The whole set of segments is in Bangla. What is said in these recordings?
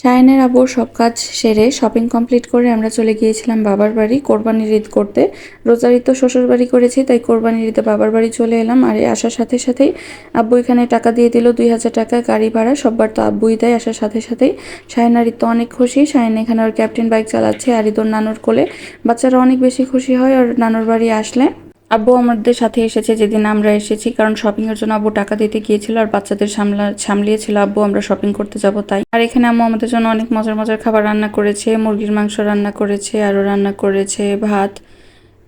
শাহিনের আব্বুর সব কাজ সেরে শপিং কমপ্লিট করে আমরা চলে গিয়েছিলাম বাবার বাড়ি। কোরবানির ঈদ করতে। রোজার তো শ্বশুর বাড়ি করেছি, তাই কোরবানির ঈদে বাবার বাড়ি চলে এলাম। আর আসার সাথে সাথেই আব্বু এখানে টাকা দিয়ে দিল দুই হাজার টাকা গাড়ি ভাড়া। সববার তো আব্বুই দেয়, আসার সাথে সাথেই শাহিনার ঈদ তো অনেক খুশি। শাহিন এখানে ওর ক্যাপ্টেন বাইক চালাচ্ছে আর ঈদোর নানুর কোলে। বাচ্চারা অনেক বেশি খুশি হয় আর নানুর বাড়ি আসলে। আব্বু আমাদের সাথে এসেছে যেদিন আমরা এসেছি, কারণ শপিং এর জন্য আব্বু টাকা দিতে গিয়েছিল আর বাচ্চাদের সামলা, সামলিয়েছিল। আব্বু, আমরা শপিং করতে যাব তাই। আর এখানে আম্মু আমাদের জন্য অনেক মজার মজার খাবার রান্না করেছে। মুরগির মাংস রান্না করেছে, আরও রান্না করেছে, ভাত,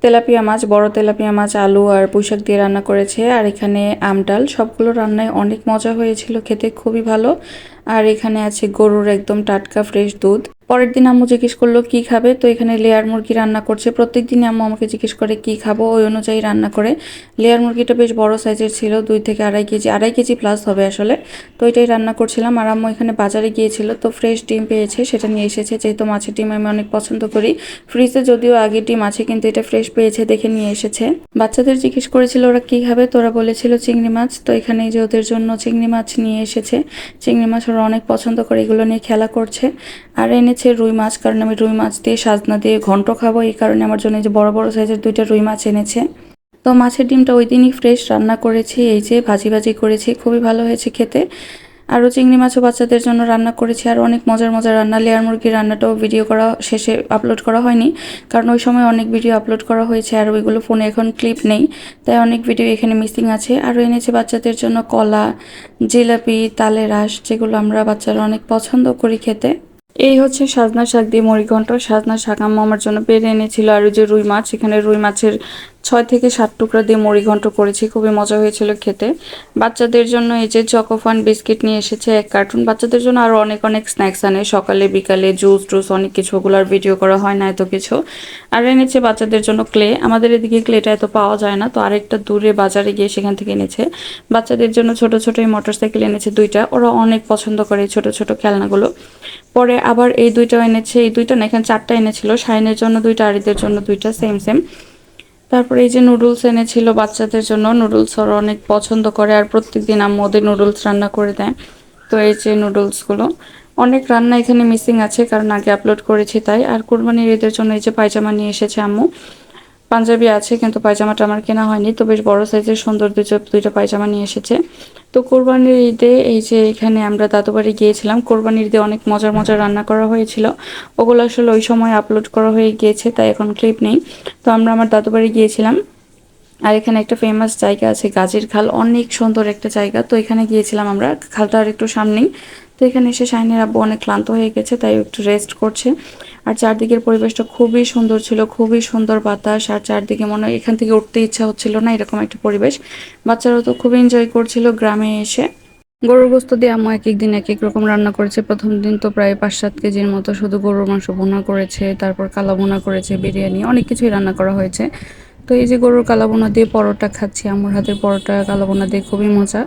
তেলাপিয়া মাছ, বড় তেলাপিয়া মাছ, আলু আর পুঁইশাক দিয়ে রান্না করেছে। আর এখানে আমডাল সবগুলো রান্নায় অনেক মজা হয়েছিল, খেতে খুবই ভালো। আর এখানে আছে গরুর একদম টাটকা ফ্রেশ দুধ। পরের দিন আম্মু জিজ্ঞেস করল, কি খাবে? তো এখানে লেয়ার মুরগি রান্না করছে। প্রত্যেক দিনই আম্মু আমাকে জিজ্ঞেস করে, কি খাব? ওই অনুযায়ী রান্না করে। লেয়ার মুরগিটা বেশ বড় সাইজের ছিল, দুই থেকে আড়াই কেজি আড়াই কেজি প্লাস হবে আসলে। তো এটাই রান্না করছিলাম। আর আম্মু এখানে বাজারে গিয়েছিল, তো ফ্রেশ ডিম পেয়েছে, সেটা নিয়ে এসেছে। যেহেতু মাছের ডিম আমি অনেক পছন্দ করি ফ্রিজে যদিও আগে ডিম আছে, কিন্তু এটা ফ্রেশ পেয়েছে দেখে নিয়ে এসেছে। বাচ্চাদের জিজ্ঞেস করেছিল, ওরা কি খাবে? তোরা বলেছিল চিংড়ি মাছ। তো এখানে যে ওদের জন্য চিংড়ি মাছ নিয়ে এসেছে। চিংড়ি মাছ ওরা অনেক পছন্দ করে, এগুলো নিয়ে খেলা করছে। আর এনেছে রুই মাছ, কারণ আমি রুই মাছ দিয়ে সাজনা দিয়ে ঘন্ট খাব, এই কারণে আমার জন্য যে বড় বড় সাইজের দুইটা রুই মাছ এনেছে। তো মাছের ডিমটা ওই দিনই ফ্রেশ রান্না করেছি, এই যে ভাজি ভাজি করেছি, খুবই ভালো হয়েছে খেতে। আরও চিংড়ি মাছও বাচ্চাদের জন্য রান্না করেছি আর অনেক মজার মজার রান্না, লেয়ার মুরগির রান্নাটাও ভিডিও করা, শেষে আপলোড করা হয়নি, কারণ ওই সময় অনেক ভিডিও আপলোড করা হয়েছে, আর ওইগুলো ফোনে এখন ক্লিপ নেই। তাই অনেক ভিডিও এখানে মিসিং আছে, আরও এনেছে বাচ্চাদের জন্য কলা, জিলাপি, তালের রাস, যেগুলো আমরা বাচ্চারা অনেক পছন্দ করি খেতে। এই হচ্ছে সাজনা শাক দিয়ে মুড়িঘণ্ট। সাজনা শাক আমার জন্য পেরে এনেছিল। আর ওই যে রুই মাছ, এখানে রুই মাছের ছয় থেকে সাত টুকরা দিয়ে মুড়িঘণ্ট করেছি, খুবই মজা হয়েছিল খেতে। বাচ্চাদের জন্য এই যে চকোফান বিস্কিট নিয়ে এসেছে এক কার্টুন, বাচ্চাদের জন্য আরও অনেক অনেক স্ন্যাক্স আনে। সকালে, বিকালে জুস, টুস, অনেক কিছু, ওগুলোর ভিডিও করা হয় না এত কিছু। আর এনেছে বাচ্চাদের জন্য ক্লে। আমাদের এদিকে ক্লেটা এত পাওয়া যায় না, তো আরেকটা দূরে বাজারে গিয়ে সেখান থেকে এনেছে। বাচ্চাদের জন্য ছোট ছোট এই মোটরসাইকেল এনেছে দুইটা, ওরা অনেক পছন্দ করে ছোট ছোট খেলনাগুলো। পরে আবার এই দুইটা এনেছে, এই দুইটা না, এখানে চারটা এনেছিল। শাইনের জন্য দুইটা, আরিদের জন্য দুইটা, সেম সেম। তারপরে এই যে নুডলস এনেছিল বাচ্চাদের জন্য, নুডলস ওরা অনেক পছন্দ করে আর প্রত্যেকদিন আম্মু ওদের নুডলস রান্না করে দেয়। তো এই যে নুডলসগুলো, অনেক রান্না এখানে মিসিং আছে কারণ আগে আপলোড করেছি তাই। আর কোরবানির ঈদের জন্য এই যে পায়জামা নিয়ে এসেছে আম্মু। পাঞ্জাবি আছে, কিন্তু পায়জামাটা আমার কেনা হয়নি। তো বেশ বড় সাইজের সুন্দর দুটো দুইটা পায়জামা নিয়ে এসেছে। তো কোরবানির ঈদে এই যে এখানে আমরা দাদুবাড়ি গিয়েছিলাম, কোরবানির ঈদে অনেক মজার মজার রান্না করা হয়েছিল। ওগুলো আসলে ওই সময় আপলোড করা হয়ে গিয়েছে, তাই এখন ক্লিপ নেই। তো আমরা আমার দাদুবাড়ি গিয়েছিলাম, আর এখানে একটা ফেমাস জায়গা আছে, গাজীর খাল। অনেক সুন্দর একটা জায়গা। তো এখানে গিয়েছিলাম আমরা, খালটার একটু সামনেই। তো এখানে এসে শাহিনের আব্বু অনেক ক্লান্ত হয়ে গেছে, তাই একটু রেস্ট করছে। আর চারদিকের পরিবেশটা খুবই সুন্দর ছিল, খুবই সুন্দর বাতাস, আর চারদিকে মনে হয় এখান থেকে উঠতে ইচ্ছা হচ্ছিল না, এরকম একটা পরিবেশ। বাচ্চারাও তো খুবই এনজয় করছিল গ্রামে এসে। গরুর গোস্ত দিয়ে আম্মু এক এক দিন এক এক রকম রান্না করেছে। প্রথম দিন তো প্রায় পাঁচ সাত কেজির মতো শুধু গরুর মাংস ভুনা করেছে, তারপর কালা ভুনা করেছে, বিরিয়ানি, অনেক কিছুই রান্না করা হয়েছে। তো এই যে গরুর কালাবোনা দিয়ে পরোটা খাচ্ছি আমার হাতের পরোটা কালাবোনা দিয়ে খুবই মজা।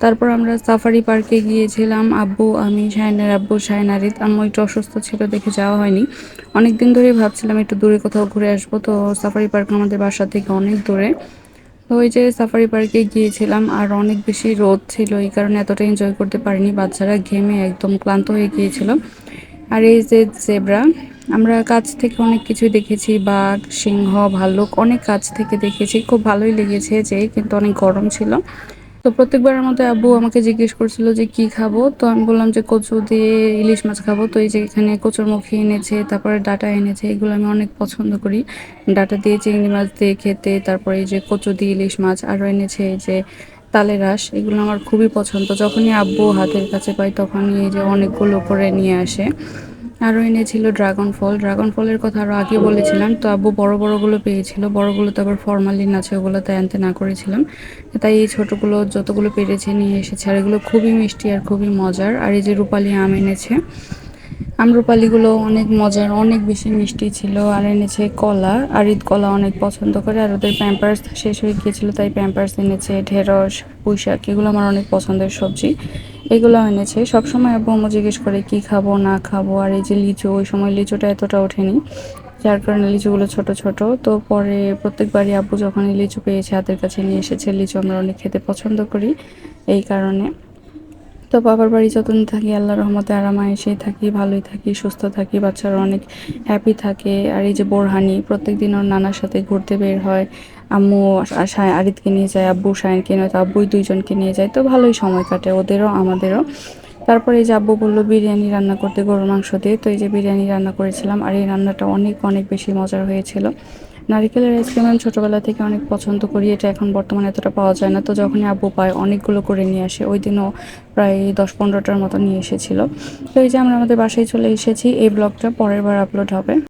তারপর আমরা সাফারি পার্কে গিয়েছিলাম। আব্বু, আমি শায়নের আব্বু শায়নারিত আম্মু একটু অসুস্থ ছিল, দেখে যাওয়া হয়নি। অনেক দিন ধরেই ভাবছিলাম একটু দূরে কোথাও ঘুরে আসব। তো সাফারি পার্ক আমাদের বাসা থেকে অনেক দূরে। তো ওই যে সাফারি পার্কে গিয়েছিলাম, আর অনেক বেশি রোদ ছিল, এই কারণে এতটা এনজয় করতে পারিনি। বাচ্চারা ঘেমে একদম ক্লান্ত হয়ে গিয়েছিল। আর এই যে জেব্রা আমরা কাছ থেকে অনেক কিছু দেখেছি। বাঘ, সিংহ, ভাল্লুক, অনেক কাছ থেকে দেখেছি। খুব ভালোই লেগেছে যে, কিন্তু অনেক গরম ছিল। তো প্রত্যেকবারের মতো আব্বু আমাকে জিজ্ঞেস করছিল যে কি খাব? তো আমি বললাম যে কচু দিয়ে ইলিশ মাছ খাব। তো এই যে এখানে কচুর মুখি এনেছে, তারপরে ডাটা এনেছে, এগুলো আমি অনেক পছন্দ করি। ডাটা দিয়ে চিংড়ি মাছ দিয়ে খেতে, তারপরে এই যে কচু দিয়ে ইলিশ মাছ আরও এনেছে এই যে তালের রস, এগুলো আমার খুবই পছন্দ। যখনই আব্বু হাতের কাছে পাই, তখনই এই যে অনেকগুলো করে নিয়ে আসে। আরও এনেছিল ড্রাগন ফল ড্রাগন ফলের কথা আরও আগে বলেছিলাম, তো আব্বু বড় বড়গুলো পেয়েছিল। বড়গুলো তো আবার ফরমালিন আছে ওগুলো তাই আনতে না করেছিলাম। তাই এই ছোটোগুলো যতগুলো পেরেছে নিয়ে এসেছে, আর এগুলো খুবই মিষ্টি আর খুবই মজার। আর এই যে রূপালি আম এনেছে আমরুপালিগুলো অনেক মজার, অনেক বেশি মিষ্টি ছিল। আর এনেছে কলা আর ঈদ কলা অনেক পছন্দ করে, আর ওদের প্যাম্পার্স শেষ হয়ে গিয়েছিল, তাই প্যাম্পার্স এনেছে, ঢেঁড়স, পুঁইশাক, এগুলো আমার অনেক পছন্দের সবজি। এগুলো এনেছে। সবসময় আব্বু আম্মু জিজ্ঞেস করে, কি খাব, না খাব? আর এই যে লিচু, ওই সময় লিচুটা এতটা ওঠেনি, যার কারণে লিচুগুলো ছোট ছোট। তো পরে প্রত্যেকবারই আব্বু যখন লিচু পেয়েছে, হাতের কাছে নিয়ে এসেছে, লিচু আমরা অনেক খেতে পছন্দ করি। এই কারণে তো বাবার বাড়ি যতদিন থাকি, আল্লাহ রহমতে আরাম এসেই থাকি, ভালোই থাকি, সুস্থ থাকি, বাচ্চারা অনেক হ্যাপি থাকে। আর এই যে বোরহানি প্রত্যেক দিন ওর নানার সাথে ঘুরতে বের হয়, আম্মু আরিতকে নিয়ে যায়, আব্বু সায়নকে নিয়ে তো আব্বুই দুইজনকে নিয়ে যায়, তো ভালোই সময় কাটে ওদেরও, আমাদেরও। তারপরে এই যে আব্বু বলল বিরিয়ানি রান্না করতে গরুর মাংস দিয়ে, তো এই যে বিরিয়ানি রান্না করেছিলাম, আর এই রান্নাটা অনেক অনেক বেশি মজার হয়েছিল। নারিকেলের আইসক্রিম আমি ছোটোবেলা থেকে অনেক পছন্দ করি, এটা এখন বর্তমানে এতটা পাওয়া যায় না। তো যখনই আব্বু পায়, অনেকগুলো করে নিয়ে আসে। ওই দিনও প্রায় দশ পনেরোটার মতো নিয়ে এসেছিল। তো এই যে আমরা আমাদের বাসায় চলে এসেছি, এই ব্লগটা পরের বার আপলোড হবে।